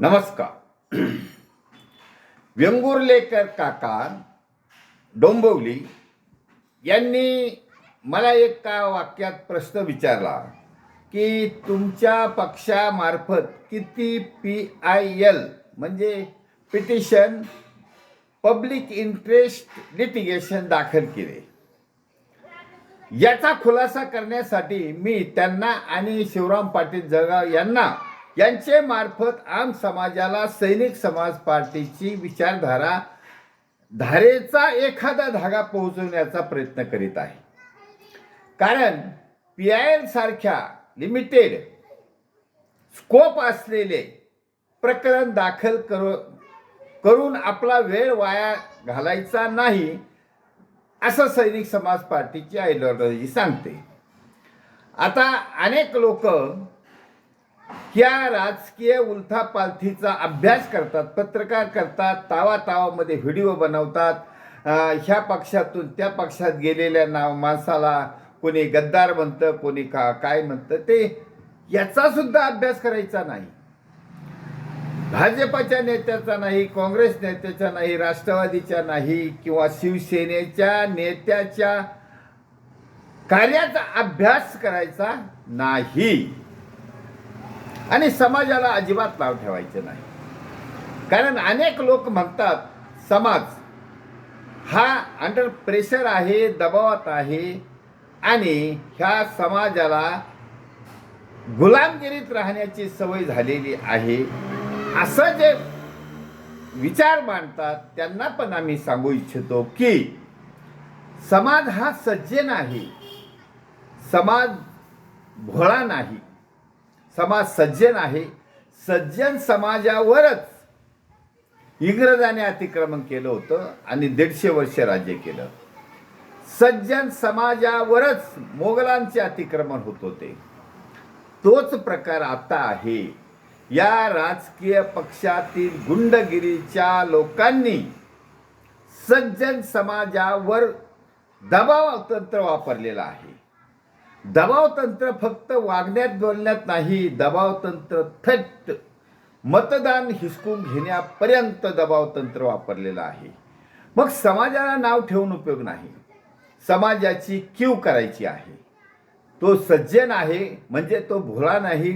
नमस्कार. व्यंगुर्लेकर काका डोंबवली यांनी मला एक का वाक्यात प्रश्न विचारला की तुमच्या पक्षामार्फत किती पी आय एल म्हणजे पिटिशन पब्लिक इंटरेस्ट लिटिगेशन दाखल केले? याचा खुलासा करण्यासाठी मी त्यांना आणि शिवराम पाटील जळगाव यांना यांचे मार्फत आम समाजाला सैनिक समाज पार्टीची विचारधारा धारेचा एखादा धागा पोहोचवण्याचा प्रयत्न करीत आहे. कारण पी आय एल सारख्या लिमिटेड स्कोप असलेले प्रकरण दाखल करू करून आपला वेळ वाया घालायचा नाही असं सैनिक समाज पार्टीची आयडिओलॉजी सांगते. आता अनेक लोक या राजकीय उलथापालथीचा अभ्यास करतात पत्रकार करतात तावातावामध्ये व्हिडिओ बनवतात ह्या पक्षातून त्या पक्षात गेलेल्या नाव माणसाला कोणी गद्दार म्हणतं कोणी का काय म्हणतं ते याचा सुद्धा अभ्यास करायचा नाही. भाजपाच्या नेत्याचा नाही काँग्रेस नेत्याचा नाही राष्ट्रवादीच्या नाही किंवा शिवसेनेच्या नेत्याच्या कार्याचा अभ्यास करायचा नाही. आणि समाजाला अजिबात नाव ठेवायचे नाही. कारण अनेक लोक म्हणतात समाज हा अंडर प्रेशर आहे दबावात आहे आणि ह्या समाजाला गुलामगिरीत राहण्याची सवय झालेली आहे. असं जे विचार मांडतात त्यांना पण आम्ही सांगू इच्छितो की समाज हा सज्जन आहे समाज भोळा नाही. समाज सज्जन आहे. सज्जन समाजावरच इंग्रजाने अतिक्रमण केलं होतं आणि दीडशे वर्ष राज्य केलं. सज्जन समाजावरच मोगलांचे अतिक्रमण होत होते. तोच प्रकार आता आहे. या राजकीय पक्षातील गुंडगिरीच्या लोकांनी सज्जन समाजावर दबाव तंत्र वापरलेलं आहे. दबाव तंत्र फक्त वागण्यात बोलण्यात नाही दबाव तंत्र थट मतदान हिसकून घेण्यापर्यंत दबाव तंत्र वापरलेलं आहे. मग समाजाला नाव ठेवून उपयोग नाही. समाजाची क्यू करायची आहे. तो सज्जन आहे म्हणजे तो भोळा नाही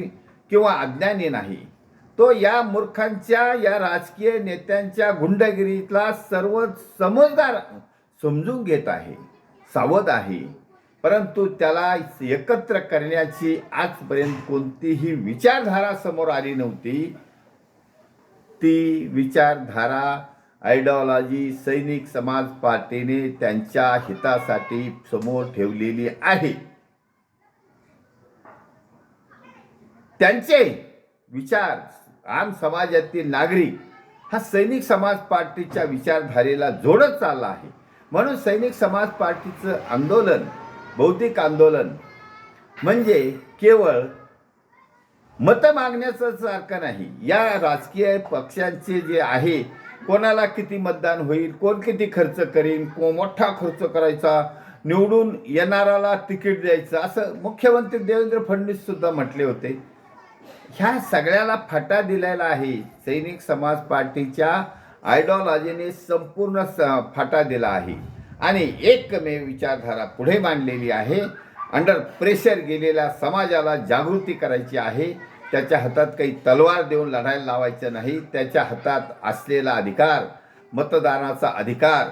किंवा अज्ञानी नाही. तो या मूर्खांच्या या राजकीय नेत्यांच्या गुंडगिरीतला सर्व समजदार समजून घेत आहे सावध आहे. परंतु त्याला एकत्र करण्याची आजपर्यंत कोणतीही विचारधारा समोर आली नव्हती. ती विचारधारा आयडिओलॉजी सैनिक समाज पार्टीने त्यांच्या हितासाठी समोर ठेवलेली आहे. त्यांचे विचार आम समाजातील नागरिक हा सैनिक समाज पार्टीच्या विचारधारेला जोडत चालला आहे. म्हणून सैनिक समाज पार्टीचं आंदोलन भौतिक आंदोलन. म्हणजे केवळ मतं मागण्याचं सारखं नाही. या राजकीय पक्षांचे जे आहे कोणाला किती मतदान होईल कोण किती खर्च करीन को मोठा खर्च करायचा निवडून येणाराला तिकीट द्यायचं असं मुख्यमंत्री देवेंद्र फडणवीस सुद्धा म्हटले होते. ह्या सगळ्याला फाटा दिलेला आहे. सैनिक समाज पार्टीच्या आयडॉलॉजीने संपूर्ण स फाटा दिला आहे. आणि एकमेव विचारधारा पुढे मांडलेली आहे. अंडर प्रेशर गेलेल्या समाजाला जागृती करायची आहे. त्याच्या हातात काही तलवार देऊन लढायला लावायचं नाही. त्याच्या हातात असलेला अधिकार मतदानाचा अधिकार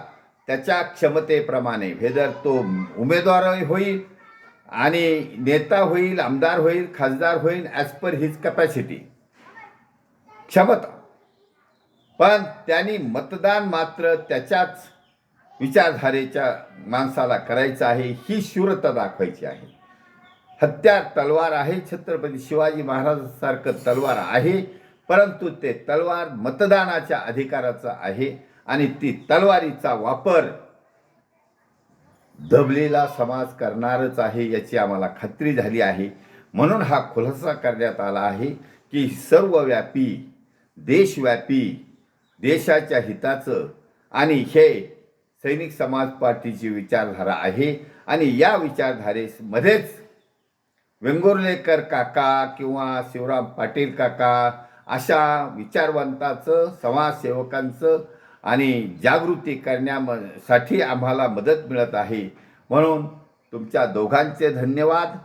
त्याच्या क्षमतेप्रमाणे. वेदर तो उमेदवार होईल आणि नेता होईल आमदार होईल खासदार होईल ॲज पर हिज कपॅसिटी क्षमता. पण त्यांनी मतदान मात्र त्याच्याच विचारधारेच्या माणसाला करायचं आहे ही शूरता दाखवायची आहे. हत्यार तलवार आहे छत्रपती शिवाजी महाराजांसारखं तलवार आहे परंतु ते तलवार मतदानाच्या अधिकाराचं आहे आणि ती तलवारीचा वापर दबलेला समाज करणारच आहे याची आम्हाला खात्री झाली आहे. म्हणून हा खुलासा करण्यात आला आहे की सर्वव्यापी देशव्यापी देशाच्या हिताचं आणि हे सैनिक समाज पार्टीची विचारधारा आहे आणि या विचारधारेमध्येच वेंगुर्लेकर काका किंवा शिवराम पाटील काका अशा विचारवंताचं समाजसेवकांचं आणि जागृती करण्यासाठी आम्हाला मदत मिळत आहे. म्हणून तुमच्या दोघांचे धन्यवाद.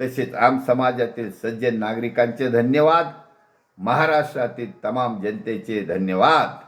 तसेच आम समाजातील सज्जन नागरिकांचे धन्यवाद. महाराष्ट्रातील तमाम जनतेचे धन्यवाद.